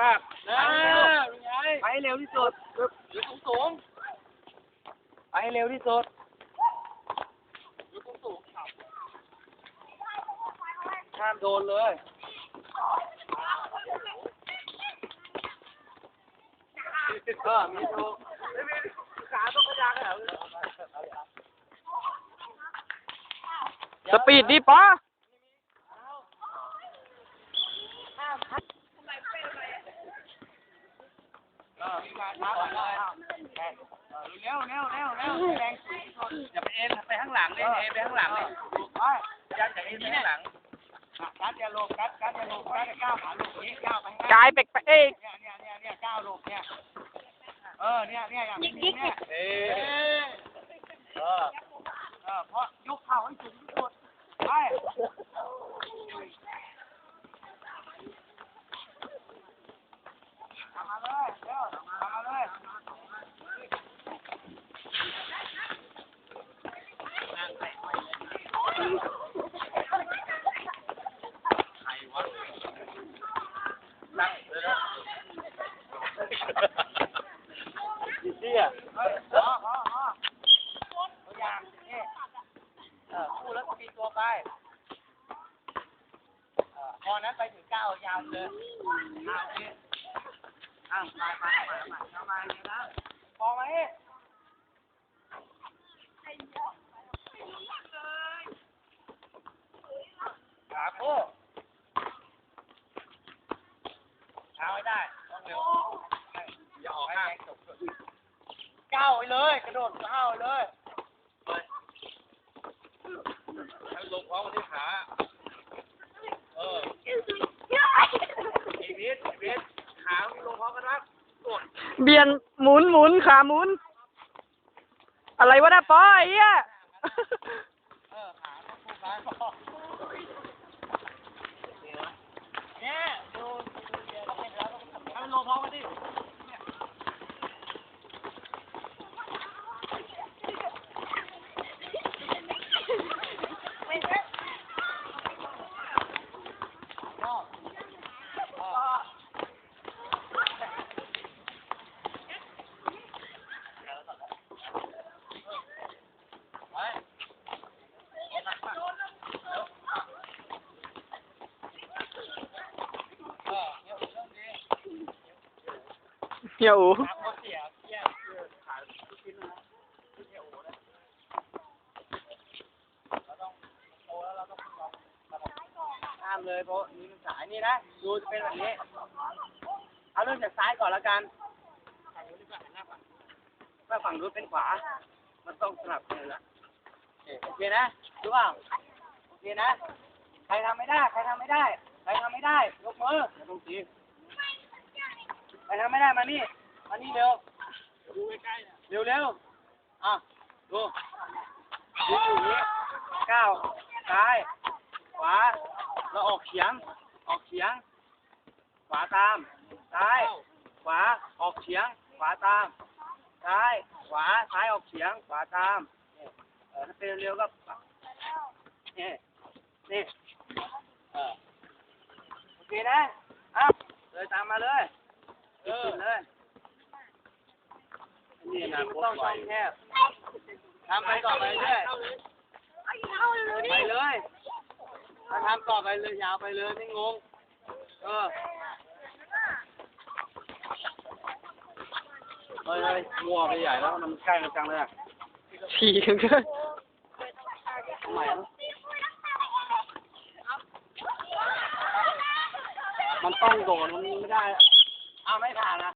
มากเออเป็นไงไปให้เร็วที่สุดอยู่สูงสูงไปให้เร็วที่สุดอยู่สูงสูงครับห้ามโดนเลยเออมีโชว์ขาต้องกระยางเหรอสปีดดิปอ เออ มีการช้าเลยเร็วเร็วเร็วเร็วแรงสุดอย่าไปเอ็นไปข้างหลังเลยเอ็นไปข้างหลังเลยไปยันจากนี้ไปข้างหลังกัดอย่าลงกัดกัดอย่าลงกัดก้าวขาลงนี้ก้าวไปข้างหน้ากายเป็กเอ้ยเนี่ยเนี่ยเนี่ยเนี่ยก้าวลงเนี่ยเออเนี่ยเนี่ยอย่างนี้เนี่ยเออเออเออเพราะยกเข่าให้สูงที่สุดไปทำมาเลยเร็วทำมาเลย นั่งเลยนะ เชี่ยเฮ้ย พอพอพอตัวอย่างนี่ออคู่แล้วตีตัวไปพอนั้นไปถึงเก้ายาวเลยอ้าวนี่อ้าวมามามามาเอามาอย่างนี้นะพอไหมขาโค้เอาให้ได้ต้องเร็วอย่าออกข้าง ก้าวไปเลย กระโดดก้าวไปเลยให้ลงพร้อมกันที่ขา เอออีวิทอีวิทขาไม่ลงพร้อมกันนะกดเบียนหมุนหมุนขาหมุน อะไรวะนะปอไอ้เหี้ย เออขาต้องคู่กันเนี่ยดูดูเดี๋ยวเราเป็นแล้วต้องทำให้มันลงพร้อมกันดิเนี่ยนอกเออ เฮียอู ขาเขาเสียเสียคือขาชิ้นนะที่เสียโอ้นะเราต้องโอ้แล้วเราต้อ งลองห้ามเลยเพราะนี่มันสายนี่นะ ดูจะเป็นแบบนี้ เอาเริ่มจากซ้ายก่อนและกันถ้าฝั่งนู้นเป็นขวา มันต้องสลับกันละโอเคนะรู้เปล่าโอเคนะ ใครทำไม่ได้ ใครทำไม่ได้ ใครทำไม่ได้ ยกมือตรงที ใครทำไม่ได้มานี่มานี่เร็วดูใกล้ๆเร็วเร็วๆอะดูดูอยู่นี้ก้าวซ้ายขวาแล้วออกเฉียง ออกเฉียง ขวาตาม ซ้าย ขวา ออกเฉียง ขวาตาม ซ้าย ขวา ซ้ายออกเฉียง ขวาตาม เออถ้าเป็นเร็วก็นี่นี่ เออ โอเคนะอะเลยตามมาเลย เออเลย นี่นะต้องช่องแคบทำไปต่อไปเรื่อยไปเลยถ้าทำต่อไปเลยยาวไปเลยไม่งง เออเฮ้ยเฮ้ยมัวไปใหญ่แล้วมันใกล้กันจังเลยอะฉี่กันเกินทำไมวะมันต้องโดนมันไม่ได้ เอาไม่ผ่านนะ